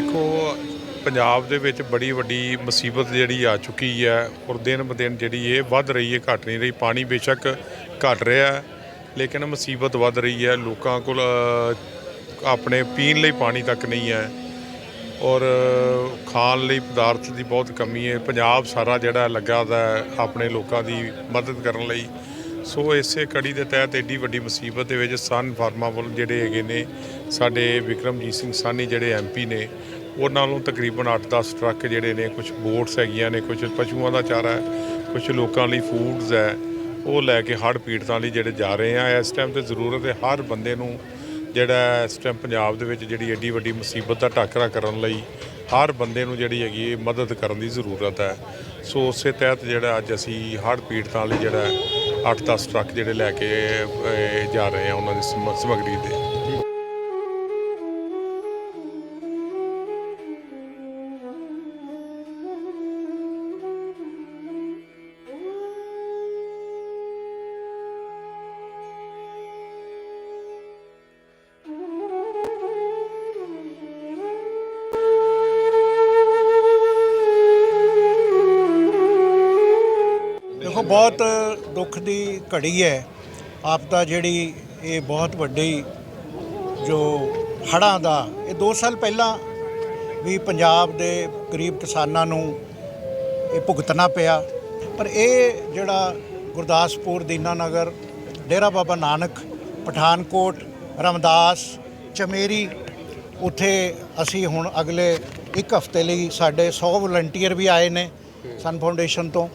ਦੇਖੋ, ਪੰਜਾਬ ਦੇ ਵਿੱਚ ਬੜੀ ਵੱਡੀ ਮੁਸੀਬਤ ਜਿਹੜੀ ਆ ਚੁੱਕੀ ਹੈ। ਔਰ ਦਿਨ ਬ ਦਿਨ ਜਿਹੜੀ ਇਹ ਵੱਧ ਰਹੀ ਹੈ, ਘਟ ਨਹੀਂ ਰਹੀ। ਪਾਣੀ ਬੇਸ਼ੱਕ ਘਟ ਰਿਹਾ ਲੇਕਿਨ ਮੁਸੀਬਤ ਵੱਧ ਰਹੀ ਹੈ। ਲੋਕਾਂ ਕੋਲ ਆਪਣੇ ਪੀਣ ਲਈ ਪਾਣੀ ਤੱਕ ਨਹੀਂ ਹੈ। ਔਰ ਖਾਣ ਲਈ ਪਦਾਰਥ ਦੀ ਬਹੁਤ ਕਮੀ ਹੈ। ਪੰਜਾਬ ਸਾਰਾ ਜਿਹੜਾ ਲੱਗਾ ਦਾ ਆਪਣੇ ਲੋਕਾਂ ਦੀ ਮਦਦ ਕਰਨ ਲਈ। ਸੋ ਇਸੇ ਕੜੀ ਦੇ ਤਹਿਤ ਐਡੀ ਵੱਡੀ ਮੁਸੀਬਤ ਦੇ ਵਿੱਚ ਸਨ ਫਾਰਮਾ ਵੱਲ ਜਿਹੜੇ ਹੈਗੇ ਨੇ ਸਾਡੇ ਵਿਕਰਮਜੀਤ ਸਿੰਘ ਸਾਨੀ ਜਿਹੜੇ ਐਮਪੀ ਨੇ, ਉਹਨਾਂ ਨੂੰ ਤਕਰੀਬਨ 8-10 ਟਰੱਕ ਜਿਹੜੇ ਨੇ ਕੁਝ ਬੋਟਸ ਹੈਗੀਆਂ ਨੇ ਕੁਝ ਪਸ਼ੂਆਂ ਦਾ ਚਾਰਾ ਹੈ ਕੁਝ ਲੋਕਾਂ ਲਈ ਫੂਡਸ ਹੈ, ਉਹ ਲੈ ਕੇ ਹੜ੍ਹ ਪੀੜਤਾਂ ਲਈ ਜਿਹੜੇ ਜਾ ਰਹੇ ਆ। ਇਸ ਟਾਈਮ ਤੇ ਜ਼ਰੂਰਤ ਹੈ ਹਰ ਬੰਦੇ ਨੂੰ ਜਿਹੜਾ ਇਸ ਟਾਈਮ ਪੰਜਾਬ ਦੇ ਵਿੱਚ ਜਿਹੜੀ ਐਡੀ ਵੱਡੀ ਮੁਸੀਬਤ ਦਾ ਟਾਕਰਾ ਕਰਨ ਲਈ ਹਰ ਬੰਦੇ ਨੂੰ ਜਿਹੜੀ ਹੈਗੀ ਇਹ ਮਦਦ ਕਰਨ ਦੀ ਜ਼ਰੂਰਤ ਹੈ। ਸੋ ਉਸੇ ਤਹਿਤ ਜਿਹੜਾ ਅੱਜ ਅਸੀਂ ਹੜ੍ਹ ਪੀੜਤਾਂ ਲਈ ਜਿਹੜਾ 8-10 ਟਰੱਕ ਜਿਹੜੇ ਲੈ ਕੇ ਜਾ ਰਹੇ ਆ ਉਹਨਾਂ ਦੀ ਸਮੱ- ਸਮੱਗਰੀ ਦੇ ਬਹੁਤ ਦੁੱਖ ਦੀ ਘੜੀ ਹੈ। ਆਪਦਾ ਜਿਹੜੀ ਇਹ ਬਹੁਤ ਵੱਡੀ ਜੋ ਹੜ੍ਹਾਂ ਦਾ ਇਹ 2 ਸਾਲ ਪਹਿਲਾਂ ਵੀ ਪੰਜਾਬ ਦੇ ਗਰੀਬ ਕਿਸਾਨਾਂ ਨੂੰ ਇਹ ਭੁਗਤਣਾ ਪਿਆ। ਪਰ ਇਹ ਜਿਹੜਾ ਗੁਰਦਾਸਪੁਰ ਦੀਨਾਨਗਰ ਡੇਰਾ ਬਾਬਾ ਨਾਨਕ ਪਠਾਨਕੋਟ ਰਮਦਾਸ ਚਮੇਰੀ ਉੱਥੇ ਅਸੀਂ ਹੁਣ ਅਗਲੇ ਇੱਕ ਹਫ਼ਤੇ ਲਈ ਸਾਡੇ 100 ਵਲੰਟੀਅਰ ਵੀ ਆਏ ਨੇ। ਸਨ ਫਾਊਂਡੇਸ਼ਨ ਤੋਂ।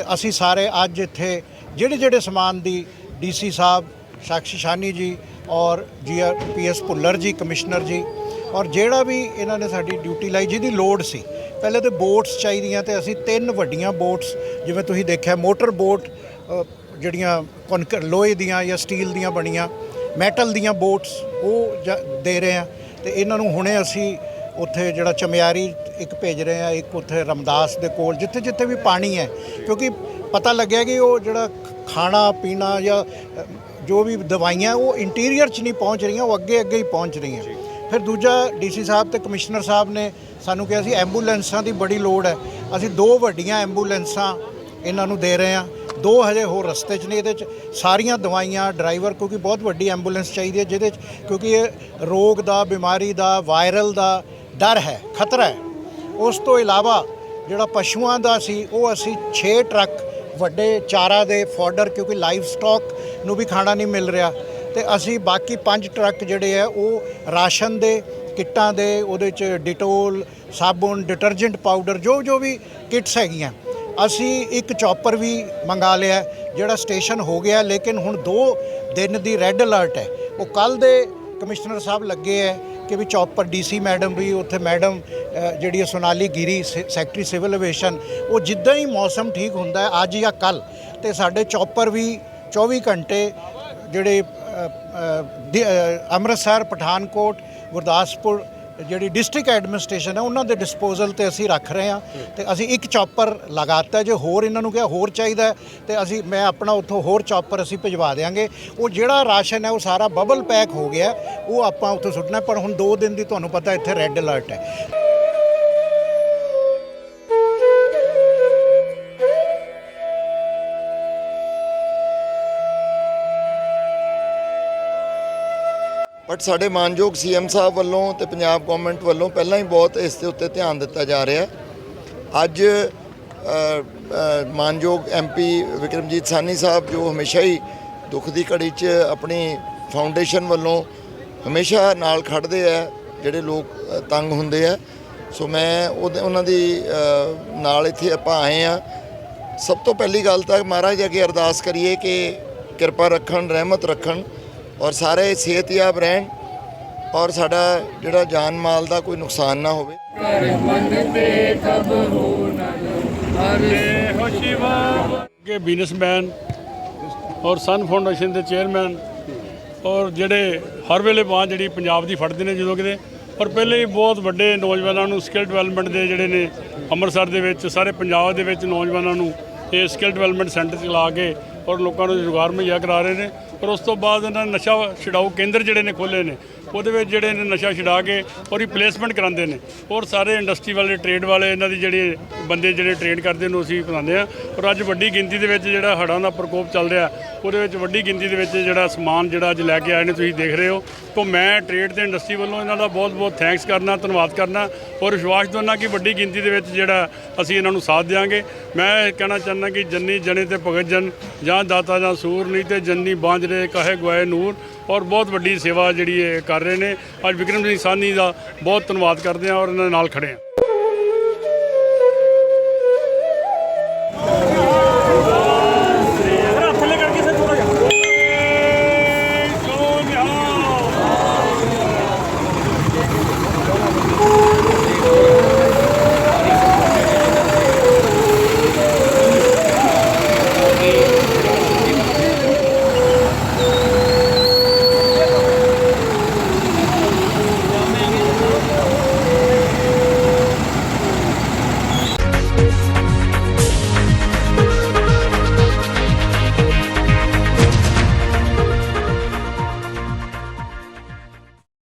ਤੇ ਅਸੀਂ ਸਾਰੇ ਅੱਜ ਇੱਥੇ ਜਿਹੜੇ ਜਿਹੜੇ ਸਮਾਨ ਦੀ ਡੀਸੀ ਸਾਹਿਬ ਸਾਕਸ਼ੀ ਸ਼ਾਨੀ ਜੀ ਔਰ ਜੀਆਰਪੀਐਸ ਭੁੱਲਰ ਜੀ, ਕਮਿਸ਼ਨਰ ਜੀ ਔਰ ਜਿਹੜਾ ਵੀ ਇਹਨਾਂ ਨੇ ਸਾਡੀ ਡਿਊਟੀ ਲਾਈ, ਜਿਹਦੀ ਲੋੜ ਸੀ। ਪਹਿਲੇ ਤੇ ਬੋਟਸ ਚਾਹੀਦੀਆਂ ਤੇ ਅਸੀਂ ਤਿੰਨ ਵੱਡੀਆਂ ਬੋਟਸ, ਜਿਵੇਂ ਤੁਸੀਂ ਦੇਖਿਆ, ਮੋਟਰ ਬੋਟ ਜਿਹੜੀਆਂ ਕੌਨਕ- ਲੋਹੇ ਦੀਆਂ ਜਾਂ ਸਟੀਲ ਦੀਆਂ ਬਣੀਆਂ, ਮੈਟਲ ਦੀਆਂ ਬੋਟਸ, ਉਹ ਜ- ਦੇ ਰਹੇ ਆ ਤੇ ਇਹਨਾਂ ਨੂੰ ਹੁਣੇ ਅਸੀਂ ਉੱਥੇ ਜਿਹੜਾ ਚਮਿਆਰੀ ਇੱਕ ਭੇਜ ਰਹੇ ਆ ਇੱਕ ਉੱਥੇ ਰਮਦਾਸ ਦੇ ਕੋਲ ਜਿੱਥੇ ਜਿੱਥੇ ਵੀ ਪਾਣੀ ਹੈ। ਕਿਉਂਕਿ ਪਤਾ ਲੱਗਿਆ ਕਿ ਉਹ ਜਿਹੜਾ ਖਾਣਾ ਪੀਣਾ ਜਾਂ ਜੋ ਵੀ ਦਵਾਈਆਂ ਉਹ ਇੰਟੀਰੀਅਰ 'ਚ ਨਹੀਂ ਪਹੁੰਚ ਰਹੀਆਂ ਉਹ ਅੱਗੇ ਅੱਗੇ ਹੀ ਪਹੁੰਚ ਰਹੀਆਂ। ਫਿਰ ਦੂਜਾ ਡੀਸੀ ਸਾਹਿਬ ਤੇ ਕਮਿਸ਼ਨਰ ਸਾਹਿਬ ਨੇ ਸਾਨੂੰ ਕਿਹਾ ਸੀ ਐਂਬੂਲੈਂਸਾਂ ਦੀ ਬੜੀ ਲੋੜ ਹੈ। ਅਸੀਂ ਦੋ ਵੱਡੀਆਂ ਐਂਬੂਲੈਂਸਾਂ ਇਹਨਾਂ ਨੂੰ ਦੇ ਰਹੇ ਹਾਂ। ਦੋ ਹਜੇ ਹੋਰ ਰਸਤੇ 'ਚ ਨੇ ਇਹਦੇ 'ਚ ਸਾਰੀਆਂ ਦਵਾਈਆਂ ਡਰਾਈਵਰ ਕਿਉਂਕਿ ਬਹੁਤ ਵੱਡੀ ਐਂਬੂਲੈਂਸ ਚਾਹੀਦੀ ਹੈ ਜਿਹਦੇ 'ਚ ਕਿਉਂਕਿ ਇਹ ਰੋਗ ਦਾ ਬਿਮਾਰੀ ਦਾ ਵਾਇਰਲ ਦਾ ਡਰ ਹੈ ਖਤਰਾ ਹੈ। ਉਸ ਤੋਂ ਇਲਾਵਾ ਜਿਹੜਾ ਪਸ਼ੂਆਂ ਦਾ ਸੀ, ਉਹ ਅਸੀਂ 6 ਟਰੱਕ ਵੱਡੇ ਚਾਰਾ ਦੇ ਫੋਡਰ ਕਿਉਂਕਿ ਲਾਈਵ ਸਟਾਕ ਨੂੰ ਵੀ ਖਾਣਾ ਨਹੀਂ ਮਿਲ ਰਿਹਾ ਤੇ ਅਸੀਂ ਬਾਕੀ 5 ਟਰੱਕ ਜਿਹੜੇ ਆ, ਉਹ ਰਾਸ਼ਨ ਦੇ, ਕਿੱਟਾਂ ਦੇ, ਉਹਦੇ ਚ ਡਿਟੋਲ ਸਾਬਣ ਡਿਟਰਜੈਂਟ ਪਾਊਡਰ ਜੋ ਜੋ ਵੀ ਕਿਟਸ ਹੈਗੀਆਂ, ਅਸੀਂ ਇੱਕ ਚੌਪਰ ਵੀ ਮੰਗਾ ਲਿਆ, ਜਿਹੜਾ ਸਟੇਸ਼ਨ ਹੋ ਗਿਆ, ਲੇਕਿਨ ਹੁਣ 2 ਦਿਨ ਦੀ ਰੈੱਡ ਅਲਰਟ ਹੈ। ਉਹ ਕੱਲ ਦੇ ਕਮਿਸ਼ਨਰ ਸਾਹਿਬ ਲੱਗੇ ਹੈ ਕਿ ਵੀ ਚੌਪਰ ਡੀਸੀ ਮੈਡਮ ਵੀ, ਉੱਥੇ ਮੈਡਮ ਜਿਹੜੀ ਹੈ ਸੋਨਾਲੀ ਗਿਰੀ ਸੇ- ਸੈਕਟਰੀ ਸਿਵਲ ਐਵੀਏਸ਼ਨ ਉਹ ਜਿੱਦਾਂ ਹੀ ਮੌਸਮ ਠੀਕ ਹੁੰਦਾ ਹੈ, ਅੱਜ ਜਾਂ ਕੱਲ ਤੇ ਸਾਡੇ ਚੌਪਰ ਵੀ 24 ਘੰਟੇ ਜਿਹੜੇ ਅੰਮ੍ਰਿਤਸਰ, ਪਠਾਨਕੋਟ, ਗੁਰਦਾਸਪੁਰ, ਜਿਹੜੀ ਡਿਸਟ੍ਰਿਕਟ ਐਡਮਿਨਿਸਟ੍ਰੇਸ਼ਨ ਹੈ, ਉਹਨਾਂ ਦੇ ਡਿਸਪੋਜ਼ਲ ਤੇ ਅਸੀਂ ਰੱਖ ਰਹੇ ਹਾਂ, ਤੇ ਅਸੀਂ ਇੱਕ ਚੌਪਰ ਲਗਾਤਾ ਜੇ ਹੋਰ ਇਹਨਾਂ ਨੂੰ ਕਿਹਾ ਹੋਰ ਚਾਹੀਦਾ ਹੈ, ਤੇ ਅਸੀਂ, ਮੈਂ ਆਪਣਾ ਉੱਥੋਂ ਹੋਰ ਚੌਪਰ ਅਸੀਂ ਭਿਜਵਾ ਦੇਵਾਂਗੇ ਉਹ ਜਿਹੜਾ ਰਾਸ਼ਨ ਹੈ, ਉਹ ਸਾਰਾ ਬਬਲ ਪੈਕ ਹੋ ਗਿਆ ਉਹ ਆਪਾਂ ਉੱਥੋਂ ਸੁੱਟਣਾ ਪਰ ਹੁਣ 2 ਦਿਨ ਦੀ ਤੁਹਾਨੂੰ ਪਤਾ ਇੱਥੇ ਰੈੱਡ ਅਲਰਟ ਹੈ। ਬਟ ਸਾਡੇ ਮਾਨਯੋਗ ਸੀਐਮ ਸਾਹਿਬ ਵੱਲੋਂ ਤੇ ਪੰਜਾਬ ਗਵਰਨਮੈਂਟ ਵੱਲੋਂ ਪਹਿਲਾਂ ਹੀ ਬਹੁਤ ਇਸ ਦੇ ਉੱਤੇ ਧਿਆਨ ਦਿੱਤਾ ਜਾ ਰਿਹਾ ਹੈ। ਅੱਜ ਅ, ਅ, ਮਾਨਯੋਗ ਐਮਪੀ ਵਿਕਰਮਜੀਤ ਸਾਨੀ ਸਾਹਿਬ ਜੋ ਹਮੇਸ਼ਾ ਹੀ ਦੁੱਖ ਦੀ ਘੜੀ 'ਚ ਆਪਣੀ ਫਾਊਂਡੇਸ਼ਨ ਵੱਲੋਂ ਹਮੇਸ਼ਾ ਨਾਲ ਖੜਦੇ ਆ ਜਿਹੜੇ ਲੋਕ ਤੰਗ ਹੁੰਦੇ ਆ। ਸੋ ਮੈਂ ਉਹਦੇ- ਉਹਨਾਂ ਦੀ ਨਾਲ ਇੱਥੇ ਆਪਾਂ ਆਏ ਆ ਸਭ ਤੋਂ ਪਹਿਲੀ ਗੱਲ ਤਾਂ ਮਹਾਰਾਜ ਅੱਗੇ ਅਰਦਾਸ ਕਰੀਏ ਕਿ ਕਿਰਪਾ ਰੱਖਣ ਰਹਿਮਤ ਰੱਖਣ। ਔਰ ਸਾਰੇ ਸਿਹਤਯਾਬ ਰਹਿਣ ਔਰ ਸਾਡਾ ਜਿਹੜਾ ਜਾਨ ਮਾਲ ਦਾ ਕੋਈ ਨੁਕਸਾਨ ਨਾ ਹੋਵੇ। ਕਿ ਬਿਜ਼ਨਸਮੈਨ ਔਰ ਸਨ ਫਾਊਂਡੇਸ਼ਨ ਦੇ ਚੇਅਰਮੈਨ ਔਰ ਜਿਹੜੇ ਹਰ ਵੇਲੇ ਬਾਂਹ ਜਿਹੜੀ ਪੰਜਾਬ ਦੀ ਫੜਦੇ ਨੇ ਜਦੋਂ ਕਿਤੇ। ਔਰ ਪਹਿਲੇ ਹੀ ਬਹੁਤ ਵੱਡੇ ਨੌਜਵਾਨਾਂ ਨੂੰ ਸਕਿੱਲ ਡਿਵੈਲਪਮੈਂਟ ਦੇ ਜਿਹੜੇ ਨੇ ਅੰਮ੍ਰਿਤਸਰ ਦੇ ਵਿੱਚ, ਸਾਰੇ ਪੰਜਾਬ ਦੇ ਵਿੱਚ ਨੌਜਵਾਨਾਂ ਨੂੰ ਇਹ ਸਕਿੱਲ ਡਿਵੈਲਪਮੈਂਟ ਸੈਂਟਰ ਚਲਾ ਕੇ ਔਰ ਲੋਕਾਂ ਨੂੰ ਰੁਜ਼ਗਾਰ ਮੁਹੱਈਆ ਕਰਾ ਰਹੇ ਨੇ। ਔਰ ਉਸ ਤੋਂ ਬਾਅਦ ਇਹਨਾਂ ਨੇ ਨਸ਼ਾ ਛਡਾਊ ਕੇਂਦਰ ਜਿਹੜੇ ਨੇ ਖੋਲ੍ਹੇ ਨੇ, ਉਹਦੇ ਵਿੱਚ ਜਿਹੜੇ ਨੇ ਨਸ਼ਾ ਛਡਾ ਕੇ ਔਰ ਰਿਪਲੇਸਮੈਂਟ ਕਰਾਉਂਦੇ ਨੇ। ਔਰ ਸਾਰੇ ਇੰਡਸਟਰੀ ਵਾਲੇ ਟ੍ਰੇਡ ਵਾਲੇ, ਇਹਨਾਂ ਦੀ ਜਿਹੜੇ ਬੰਦੇ ਜਿਹੜੇ ਟ੍ਰੇਡ ਕਰਦੇ ਨੇ ਉਹ ਅਸੀਂ ਪੜਾਉਂਦੇ ਆ ਔਰ ਅੱਜ ਵੱਡੀ ਗਿਣਤੀ ਦੇ ਵਿੱਚ ਜਿਹੜਾ ਹੜ੍ਹਾਂ ਦਾ ਪ੍ਰਕੋਪ ਚੱਲ ਰਿਹਾ, ਉਹਦੇ ਵਿੱਚ ਵੱਡੀ ਗਿਣਤੀ ਦੇ ਵਿੱਚ ਜਿਹੜਾ ਸਮਾਨ ਜਿਹੜਾ ਅੱਜ ਲੈ ਕੇ ਆਏ ਨੇ, ਤੁਸੀਂ ਦੇਖ ਰਹੇ ਹੋ। ਤੋਂ ਮੈਂ ਟ੍ਰੇਡ ਤੇ ਇੰਡਸਟਰੀ ਵੱਲੋਂ ਇਹਨਾਂ ਦਾ ਬਹੁਤ ਬਹੁਤ ਥੈਂਕਸ ਕਰਨਾ, ਧੰਨਵਾਦ ਕਰਨਾ ਔਰ ਵਿਸ਼ਵਾਸ ਦਿਵਾਉਣਾ ਕਿ ਵੱਡੀ ਗਿਣਤੀ ਦੇ ਵਿੱਚ ਜਿਹੜਾ ਅਸੀਂ ਇਹਨਾਂ ਨੂੰ ਸਾਥ ਦਿਆਂਗੇ। ਮੈਂ ਇਹ ਕਹਿਣਾ ਚਾਹੁੰਦਾ ਕਿ ਜੰਨੀ ਜਣੇ ਤੇ ਭਗਤ ਜਨ, ਜਾਂ ਦਾਤਾ ਜਾਂ ਸੂਰ, ਨਹੀਂ ਤੇ ਜੰਨੀ ਬਾਂਝਰੇ ਕਹੇ ਗਵਾਏ ਨੂਰ ਔਰ ਬਹੁਤ ਵੱਡੀ ਸੇਵਾ ਜਿਹੜੀ ਇਹ ਕਰ ਰਹੇ ਨੇ। ਅੱਜ ਵਿਕਰਮ ਸਿੰਘ ਸਾਨੀ ਦਾ ਬਹੁਤ ਧੰਨਵਾਦ ਕਰਦੇ ਹਾਂ ਔਰ ਇਹਨਾਂ ਦੇ ਨਾਲ ਖੜੇ ਹਾਂ।